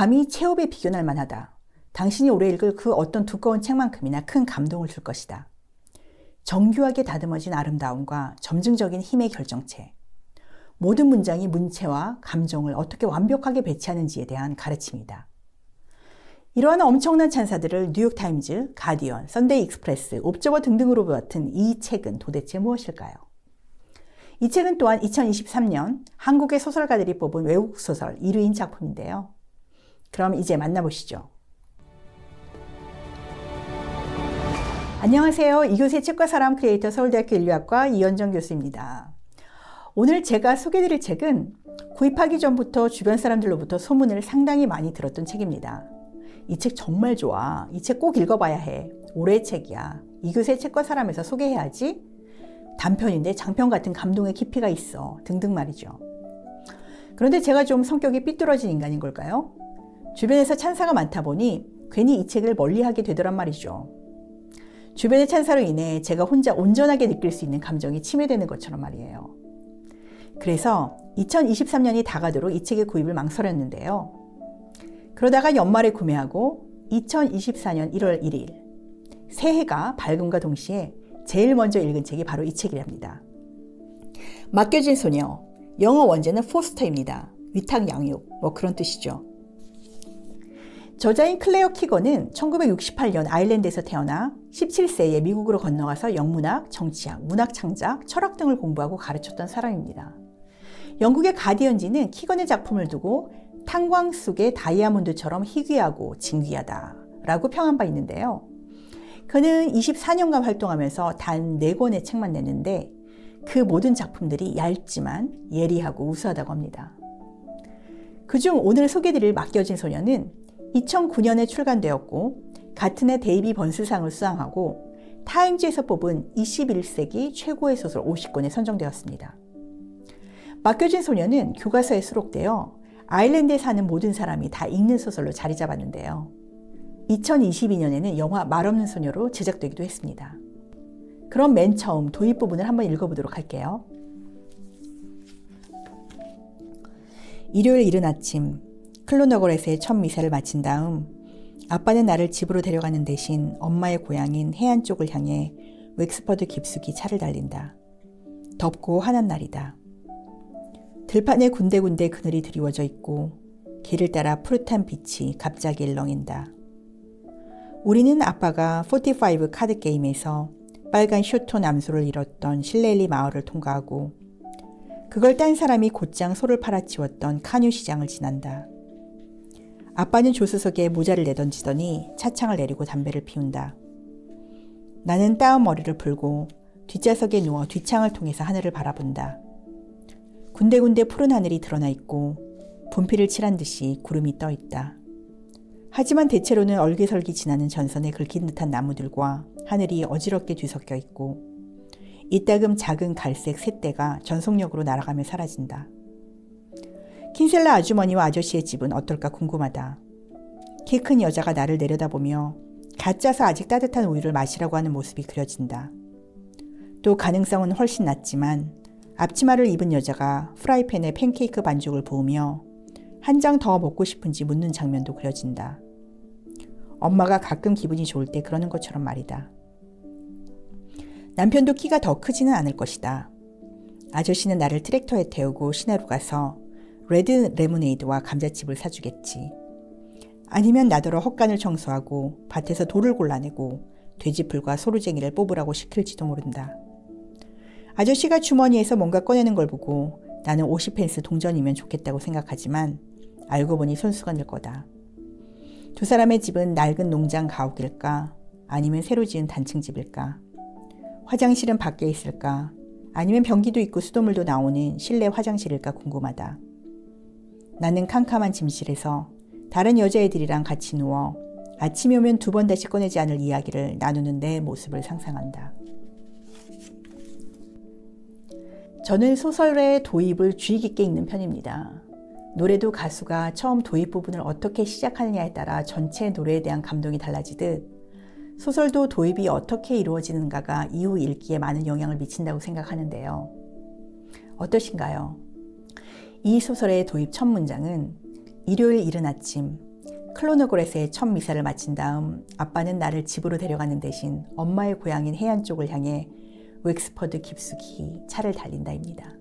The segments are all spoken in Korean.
감히 체업에 비견할 만하다. 당신이 오래 읽을 그 어떤 두꺼운 책만큼이나 큰 감동을 줄 것이다. 정교하게 다듬어진 아름다움과 점증적인 힘의 결정체. 모든 문장이 문체와 감정을 어떻게 완벽하게 배치하는지에 대한 가르침이다. 이러한 엄청난 찬사들을 뉴욕타임즈, 가디언, 선데이 익스프레스, 옵저버 등등으로 보았던 이 책은 도대체 무엇일까요? 이 책은 또한 2023년 한국의 소설가들이 뽑은 외국 소설 1위인 작품인데요. 그럼 이제 만나보시죠. 안녕하세요. 이교세 책과 사람 크리에이터 서울대학교 인류학과 이현정 교수입니다. 오늘 제가 소개드릴 책은 구입하기 전부터 주변 사람들로부터 소문을 상당히 많이 들었던 책입니다. 이 책 정말 좋아. 이 책 꼭 읽어봐야 해. 올해의 책이야. 이교세 책과 사람에서 소개해야지. 단편인데 장편 같은 감동의 깊이가 있어. 등등 말이죠. 그런데 제가 좀 성격이 삐뚤어진 인간인 걸까요? 주변에서 찬사가 많다 보니 괜히 이 책을 멀리하게 되더란 말이죠. 주변의 찬사로 인해 제가 혼자 온전하게 느낄 수 있는 감정이 침해되는 것처럼 말이에요. 그래서 2023년이 다가도록 이 책의 구입을 망설였는데요. 그러다가 연말에 구매하고 2024년 1월 1일 새해가 밝음과 동시에 제일 먼저 읽은 책이 바로 이 책이랍니다. 맡겨진 소녀, 영어 원제는 포스터입니다. 위탁 양육, 뭐 그런 뜻이죠. 저자인 클레어 키거는 1968년 아일랜드에서 태어나 17세에 미국으로 건너가서 영문학, 정치학, 문학 창작, 철학 등을 공부하고 가르쳤던 사람입니다. 영국의 가디언지는 키건의 작품을 두고 탄광 속의 다이아몬드처럼 희귀하고 진귀하다 라고 평한 바 있는데요. 그는 24년간 활동하면서 단 4권의 책만 냈는데 그 모든 작품들이 얇지만 예리하고 우수하다고 합니다. 그중 오늘 소개드릴 맡겨진 소녀는 2009년에 출간되었고 같은 해 데이비 번스상을 수상하고 타임즈에서 뽑은 21세기 최고의 소설 50권에 선정되었습니다. 맡겨진 소녀는 교과서에 수록되어 아일랜드에 사는 모든 사람이 다 읽는 소설로 자리 잡았는데요. 2022년에는 영화 말없는 소녀로 제작되기도 했습니다. 그럼 맨 처음 도입 부분을 한번 읽어보도록 할게요. 일요일 이른 아침 클로너걸에서의 첫 미사를 마친 다음 아빠는 나를 집으로 데려가는 대신 엄마의 고향인 해안 쪽을 향해 웩스퍼드 깊숙이 차를 달린다. 덥고 환한 날이다. 들판에 군데군데 그늘이 드리워져 있고 길을 따라 푸릇한 빛이 갑자기 일렁인다. 우리는 아빠가 45 카드 게임에서 빨간 쇼톤 암소를 잃었던 실레일리 마을을 통과하고 그걸 딴 사람이 곧장 소를 팔아치웠던 카뉴 시장을 지난다. 아빠는 조수석에 모자를 내던지더니 차창을 내리고 담배를 피운다. 나는 따은 머리를 풀고 뒷좌석에 누워 뒷창을 통해서 하늘을 바라본다. 군데군데 푸른 하늘이 드러나 있고 분필을 칠한 듯이 구름이 떠 있다. 하지만 대체로는 얼기설기 지나는 전선에 긁힌 듯한 나무들과 하늘이 어지럽게 뒤섞여 있고 이따금 작은 갈색 새떼가 전속력으로 날아가며 사라진다. 킨셀라 아주머니와 아저씨의 집은 어떨까 궁금하다. 키 큰 여자가 나를 내려다보며 가짜서 아직 따뜻한 우유를 마시라고 하는 모습이 그려진다. 또 가능성은 훨씬 낮지만 앞치마를 입은 여자가 프라이팬에 팬케이크 반죽을 부으며 한 장 더 먹고 싶은지 묻는 장면도 그려진다. 엄마가 가끔 기분이 좋을 때 그러는 것처럼 말이다. 남편도 키가 더 크지는 않을 것이다. 아저씨는 나를 트랙터에 태우고 시내로 가서 레드 레모네이드와 감자칩을 사주겠지. 아니면 나더러 헛간을 청소하고 밭에서 돌을 골라내고 돼지풀과 소루쟁이를 뽑으라고 시킬지도 모른다. 아저씨가 주머니에서 뭔가 꺼내는 걸 보고 나는 50펜스 동전이면 좋겠다고 생각하지만 알고 보니 손수건일 거다. 두 사람의 집은 낡은 농장 가옥일까? 아니면 새로 지은 단층 집일까? 화장실은 밖에 있을까? 아니면 변기도 있고 수돗물도 나오는 실내 화장실일까 궁금하다. 나는 캄캄한 침실에서 다른 여자애들이랑 같이 누워 아침이 오면 두 번 다시 꺼내지 않을 이야기를 나누는 내 모습을 상상한다. 저는 소설의 도입을 주의 깊게 읽는 편입니다. 노래도 가수가 처음 도입 부분을 어떻게 시작하느냐에 따라 전체 노래에 대한 감동이 달라지듯 소설도 도입이 어떻게 이루어지는가가 이후 읽기에 많은 영향을 미친다고 생각하는데요. 어떠신가요? 이 소설의 도입 첫 문장은 일요일 이른 아침 클로노고레스에 첫 미사를 마친 다음 아빠는 나를 집으로 데려가는 대신 엄마의 고향인 해안 쪽을 향해 웩스퍼드 깊숙이 차를 달린다입니다.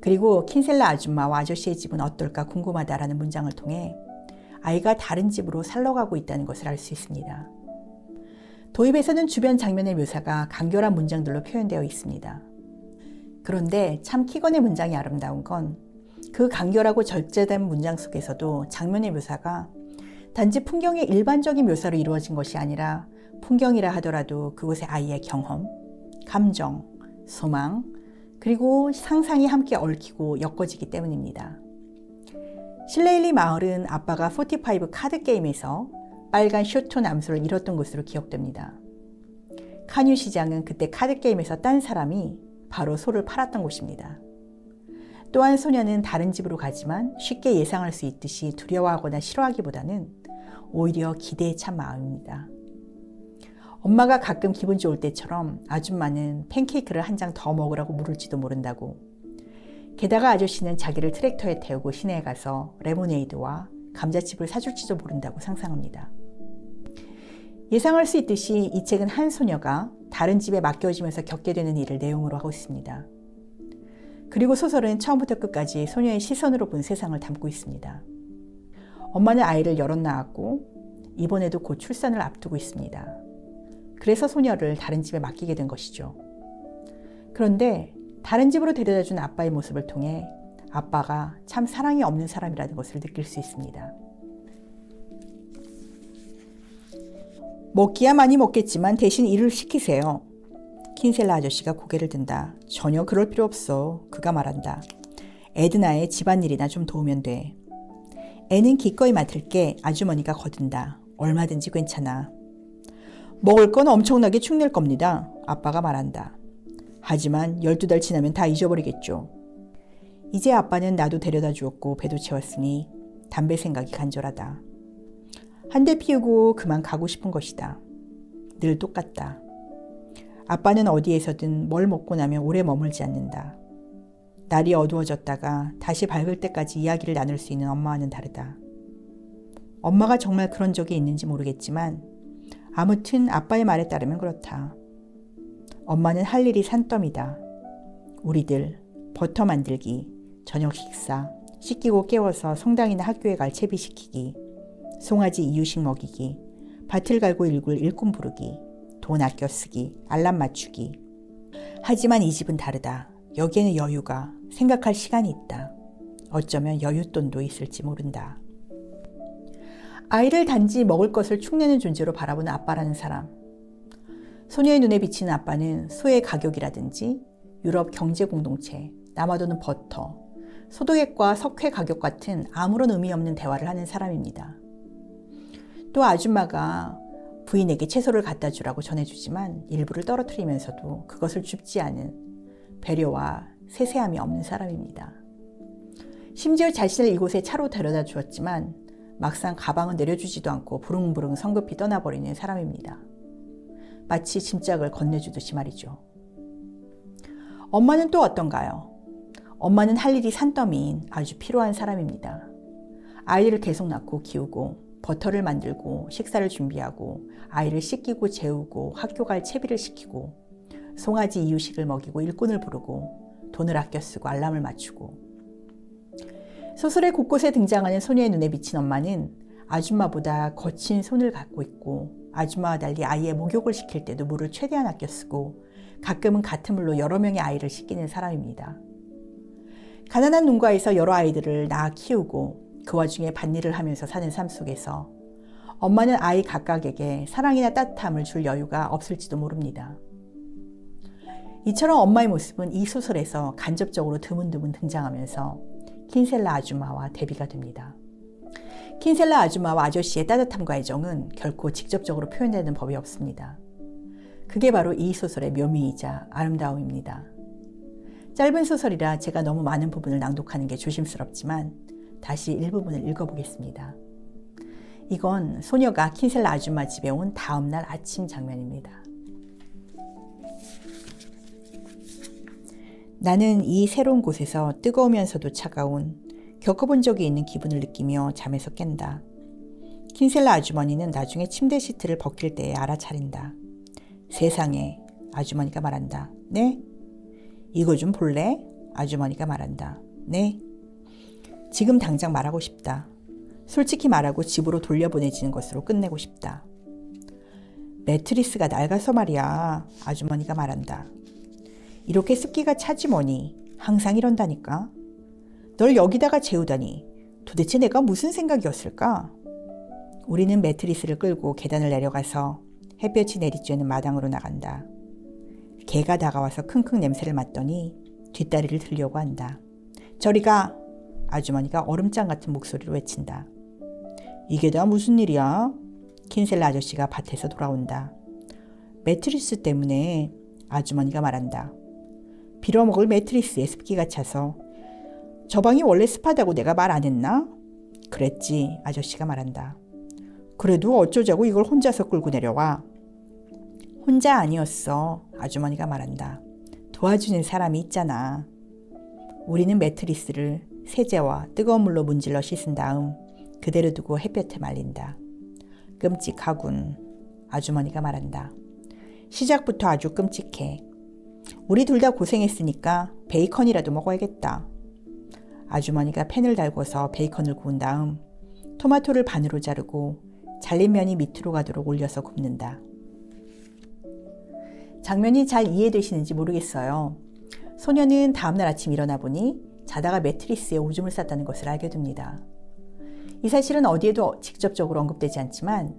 그리고 킨셀라 아줌마와 아저씨의 집은 어떨까 궁금하다라는 문장을 통해 아이가 다른 집으로 살러 가고 있다는 것을 알 수 있습니다. 도입에서는 주변 장면의 묘사가 간결한 문장들로 표현되어 있습니다. 그런데 참 키건의 문장이 아름다운 건 그 간결하고 절제된 문장 속에서도 장면의 묘사가 단지 풍경의 일반적인 묘사로 이루어진 것이 아니라 풍경이라 하더라도 그곳의 아이의 경험, 감정, 소망, 그리고 상상이 함께 얽히고 엮어지기 때문입니다. 실레일리 마을은 아빠가 45 카드 게임에서 빨간 쇼토 남수를 잃었던 곳으로 기억됩니다. 카뉴 시장은 그때 카드 게임에서 딴 사람이 바로 소를 팔았던 곳입니다. 또한 소녀는 다른 집으로 가지만 쉽게 예상할 수 있듯이 두려워하거나 싫어하기보다는 오히려 기대에 찬 마음입니다. 엄마가 가끔 기분 좋을 때처럼 아줌마는 팬케이크를 한 장 더 먹으라고 물을지도 모른다고. 게다가 아저씨는 자기를 트랙터에 태우고 시내에 가서 레모네이드와 감자칩을 사줄지도 모른다고 상상합니다. 예상할 수 있듯이 이 책은 한 소녀가 다른 집에 맡겨지면서 겪게 되는 일을 내용으로 하고 있습니다. 그리고 소설은 처음부터 끝까지 소녀의 시선으로 본 세상을 담고 있습니다. 엄마는 아이를 여럿 낳았고 이번에도 곧 출산을 앞두고 있습니다. 그래서 소녀를 다른 집에 맡기게 된 것이죠. 그런데 다른 집으로 데려다 준 아빠의 모습을 통해 아빠가 참 사랑이 없는 사람이라는 것을 느낄 수 있습니다. 먹기야 많이 먹겠지만 대신 일을 시키세요. 킨셀라 아저씨가 고개를 든다. 전혀 그럴 필요 없어. 그가 말한다. 에드나의 집안일이나 좀 도우면 돼. 애는 기꺼이 맡을게 아주머니가 거둔다. 얼마든지 괜찮아. 먹을 건 엄청나게 축낼 겁니다. 아빠가 말한다. 하지만 12달 지나면 다 잊어버리겠죠. 이제 아빠는 나도 데려다 주었고 배도 채웠으니 담배 생각이 간절하다. 한 대 피우고 그만 가고 싶은 것이다. 늘 똑같다. 아빠는 어디에서든 뭘 먹고 나면 오래 머물지 않는다. 날이 어두워졌다가 다시 밝을 때까지 이야기를 나눌 수 있는 엄마와는 다르다. 엄마가 정말 그런 적이 있는지 모르겠지만 아무튼 아빠의 말에 따르면 그렇다. 엄마는 할 일이 산더미다. 우리들 버터 만들기, 저녁 식사, 씻기고 깨워서 성당이나 학교에 갈 채비시키기, 송아지 이유식 먹이기, 밭을 갈고 일굴 일꾼 부르기, 돈 아껴 쓰기, 알람 맞추기. 하지만 이 집은 다르다. 여기에는 여유가, 생각할 시간이 있다. 어쩌면 여윳돈도 있을지 모른다. 아이를 단지 먹을 것을 축내는 존재로 바라보는 아빠라는 사람. 소녀의 눈에 비치는 아빠는 소의 가격이라든지 유럽 경제 공동체, 남아도는 버터, 소독액과 석회 가격 같은 아무런 의미 없는 대화를 하는 사람입니다. 또 아줌마가 부인에게 채소를 갖다 주라고 전해주지만 일부를 떨어뜨리면서도 그것을 줍지 않은 배려와 세세함이 없는 사람입니다. 심지어 자신을 이곳에 차로 데려다 주었지만 막상 가방은 내려주지도 않고 부릉부릉 성급히 떠나버리는 사람입니다. 마치 짐짝을 건네주듯이 말이죠. 엄마는 또 어떤가요? 엄마는 할 일이 산더미인 아주 필요한 사람입니다. 아이를 계속 낳고 키우고 버터를 만들고 식사를 준비하고 아이를 씻기고 재우고 학교 갈 채비를 시키고 송아지 이유식을 먹이고 일꾼을 부르고 돈을 아껴 쓰고 알람을 맞추고 소설의 곳곳에 등장하는 소녀의 눈에 비친 엄마는 아줌마보다 거친 손을 갖고 있고 아줌마와 달리 아이의 목욕을 시킬 때도 물을 최대한 아껴 쓰고 가끔은 같은 물로 여러 명의 아이를 씻기는 사람입니다. 가난한 농가에서 여러 아이들을 낳아 키우고 그 와중에 밭일을 하면서 사는 삶 속에서 엄마는 아이 각각에게 사랑이나 따뜻함을 줄 여유가 없을지도 모릅니다. 이처럼 엄마의 모습은 이 소설에서 간접적으로 드문드문 등장하면서 킨셀라 아줌마와 대비가 됩니다. 킨셀라 아줌마와 아저씨의 따뜻함과 애정은 결코 직접적으로 표현되는 법이 없습니다. 그게 바로 이 소설의 묘미이자 아름다움입니다. 짧은 소설이라 제가 너무 많은 부분을 낭독하는 게 조심스럽지만 다시 일부분을 읽어보겠습니다. 이건 소녀가 킨셀라 아줌마 집에 온 다음날 아침 장면입니다. 나는 이 새로운 곳에서 뜨거우면서도 차가운 겪어본 적이 있는 기분을 느끼며 잠에서 깬다. 킨셀라 아주머니는 나중에 침대 시트를 벗길 때에 알아차린다. 세상에 아주머니가 말한다. 네? 이거 좀 볼래? 아주머니가 말한다. 네. 지금 당장 말하고 싶다. 솔직히 말하고 집으로 돌려보내지는 것으로 끝내고 싶다. 매트리스가 낡아서 말이야. 아주머니가 말한다. 이렇게 습기가 차지 뭐니. 항상 이런다니까. 널 여기다가 재우다니. 도대체 내가 무슨 생각이었을까? 우리는 매트리스를 끌고 계단을 내려가서 햇볕이 내리쬐는 마당으로 나간다. 개가 다가와서 킁킁 냄새를 맡더니 뒷다리를 들려고 한다. 저리 가! 아주머니가 얼음장 같은 목소리로 외친다. 이게 다 무슨 일이야? 킨셀라 아저씨가 밭에서 돌아온다. 매트리스 때문에 아주머니가 말한다. 빌어먹을 매트리스에 습기가 차서 저 방이 원래 습하다고 내가 말 안 했나? 그랬지 아저씨가 말한다. 그래도 어쩌자고 이걸 혼자서 끌고 내려와. 혼자 아니었어 아주머니가 말한다. 도와주는 사람이 있잖아. 우리는 매트리스를 세제와 뜨거운 물로 문질러 씻은 다음 그대로 두고 햇볕에 말린다. 끔찍하군. 아주머니가 말한다. 시작부터 아주 끔찍해. 우리 둘 다 고생했으니까 베이컨이라도 먹어야겠다. 아주머니가 팬을 달궈서 베이컨을 구운 다음 토마토를 반으로 자르고 잘린 면이 밑으로 가도록 올려서 굽는다. 장면이 잘 이해되시는지 모르겠어요. 소녀는 다음날 아침 일어나 보니 자다가 매트리스에 오줌을 쌌다는 것을 알게 됩니다. 이 사실은 어디에도 직접적으로 언급되지 않지만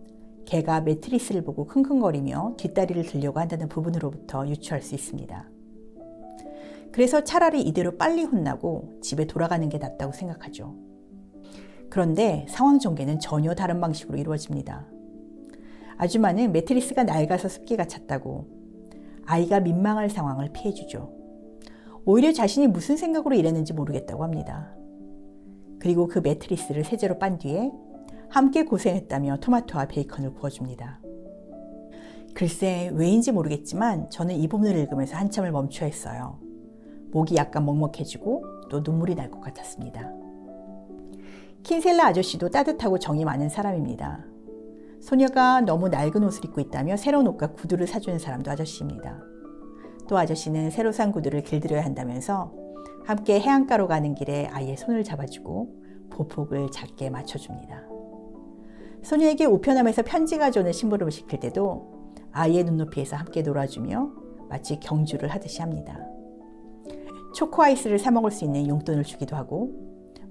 개가 매트리스를 보고 킁킁거리며 뒷다리를 들려고 한다는 부분으로부터 유추할 수 있습니다. 그래서 차라리 이대로 빨리 혼나고 집에 돌아가는 게 낫다고 생각하죠. 그런데 상황 전개는 전혀 다른 방식으로 이루어집니다. 아주마는 매트리스가 낡아서 습기가 찼다고 아이가 민망할 상황을 피해주죠. 오히려 자신이 무슨 생각으로 이랬는지 모르겠다고 합니다. 그리고 그 매트리스를 세제로 빤 뒤에 함께 고생했다며 토마토와 베이컨을 구워줍니다. 글쎄 왜인지 모르겠지만 저는 이 부분을 읽으면서 한참을 멈춰 했어요. 목이 약간 먹먹해지고 또 눈물이 날 것 같았습니다. 킨셀라 아저씨도 따뜻하고 정이 많은 사람입니다. 소녀가 너무 낡은 옷을 입고 있다며 새로운 옷과 구두를 사주는 사람도 아저씨입니다. 또 아저씨는 새로 산 구두를 길들여야 한다면서 함께 해안가로 가는 길에 아이의 손을 잡아주고 보폭을 작게 맞춰줍니다. 소녀에게 우편함에서 편지 가져오는 심부름을 시킬 때도 아이의 눈높이에서 함께 놀아주며 마치 경주를 하듯이 합니다. 초코 아이스를 사 먹을 수 있는 용돈을 주기도 하고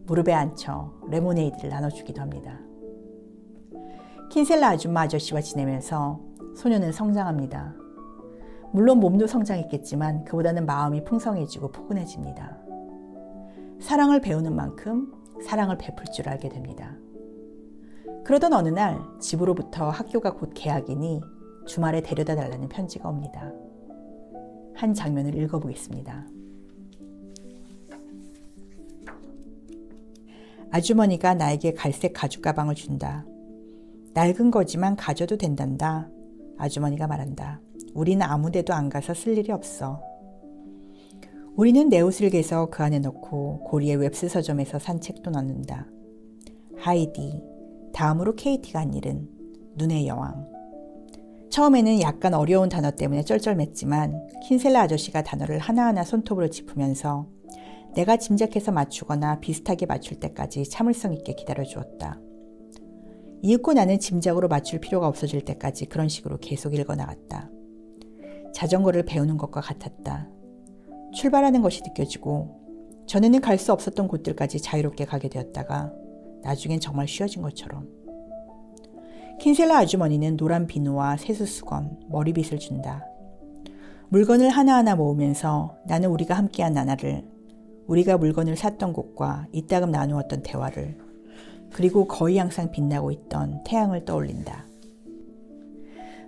무릎에 앉혀 레모네이드를 나눠주기도 합니다. 킨셀라 아줌마 아저씨와 지내면서 소녀는 성장합니다. 물론 몸도 성장했겠지만 그보다는 마음이 풍성해지고 포근해집니다. 사랑을 배우는 만큼 사랑을 베풀 줄 알게 됩니다. 그러던 어느 날 집으로부터 학교가 곧 개학이니 주말에 데려다 달라는 편지가 옵니다. 한 장면을 읽어보겠습니다. 아주머니가 나에게 갈색 가죽 가방을 준다. 낡은 거지만 가져도 된단다. 아주머니가 말한다. 우리는 아무 데도 안 가서 쓸 일이 없어. 우리는 내 옷을 개서 그 안에 넣고 고리에 웹스 서점에서 산 책도 넣는다. 하이디, 다음으로 케이티가 한 일은 눈의 여왕. 처음에는 약간 어려운 단어 때문에 쩔쩔맸지만 킨셀라 아저씨가 단어를 하나하나 손톱으로 짚으면서 내가 짐작해서 맞추거나 비슷하게 맞출 때까지 참을성 있게 기다려 주었다. 이윽고 나는 짐작으로 맞출 필요가 없어질 때까지 그런 식으로 계속 읽어 나갔다. 자전거를 배우는 것과 같았다. 출발하는 것이 느껴지고 전에는 갈 수 없었던 곳들까지 자유롭게 가게 되었다가 나중엔 정말 쉬워진 것처럼. 킨셀라 아주머니는 노란 비누와 세수 수건, 머리빗을 준다. 물건을 하나하나 모으면서 나는 우리가 함께한 나날을, 우리가 물건을 샀던 곳과 이따금 나누었던 대화를, 그리고 거의 항상 빛나고 있던 태양을 떠올린다.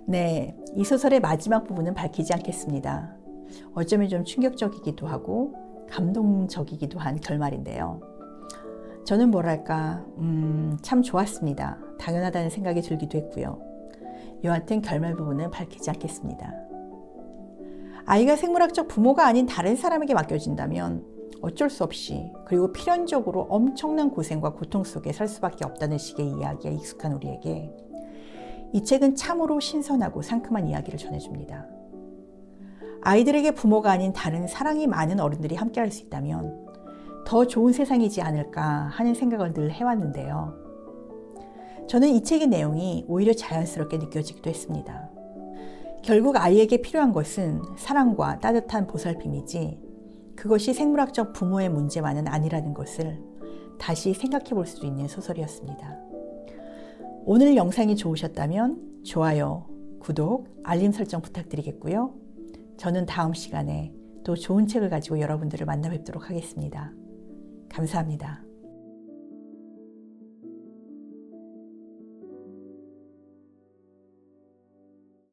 네, 이 소설의 마지막 부분은 밝히지 않겠습니다. 어쩌면 좀 충격적이기도 하고 감동적이기도 한 결말인데요. 저는 뭐랄까, 음, 참 좋았습니다. 당연하다는 생각이 들기도 했고요. 여하튼 결말 부분은 밝히지 않겠습니다. 아이가 생물학적 부모가 아닌 다른 사람에게 맡겨진다면 어쩔 수 없이 그리고 필연적으로 엄청난 고생과 고통 속에 살 수밖에 없다는 식의 이야기에 익숙한 우리에게 이 책은 참으로 신선하고 상큼한 이야기를 전해줍니다. 아이들에게 부모가 아닌 다른 사랑이 많은 어른들이 함께 할 수 있다면 더 좋은 세상이지 않을까 하는 생각을 늘 해왔는데요. 저는 이 책의 내용이 오히려 자연스럽게 느껴지기도 했습니다. 결국 아이에게 필요한 것은 사랑과 따뜻한 보살핌이지 그것이 생물학적 부모의 문제만은 아니라는 것을 다시 생각해 볼 수 있는 소설이었습니다. 오늘 영상이 좋으셨다면 좋아요, 구독, 알림 설정 부탁드리겠고요. 저는 다음 시간에 또 좋은 책을 가지고 여러분들을 만나 뵙도록 하겠습니다. 감사합니다.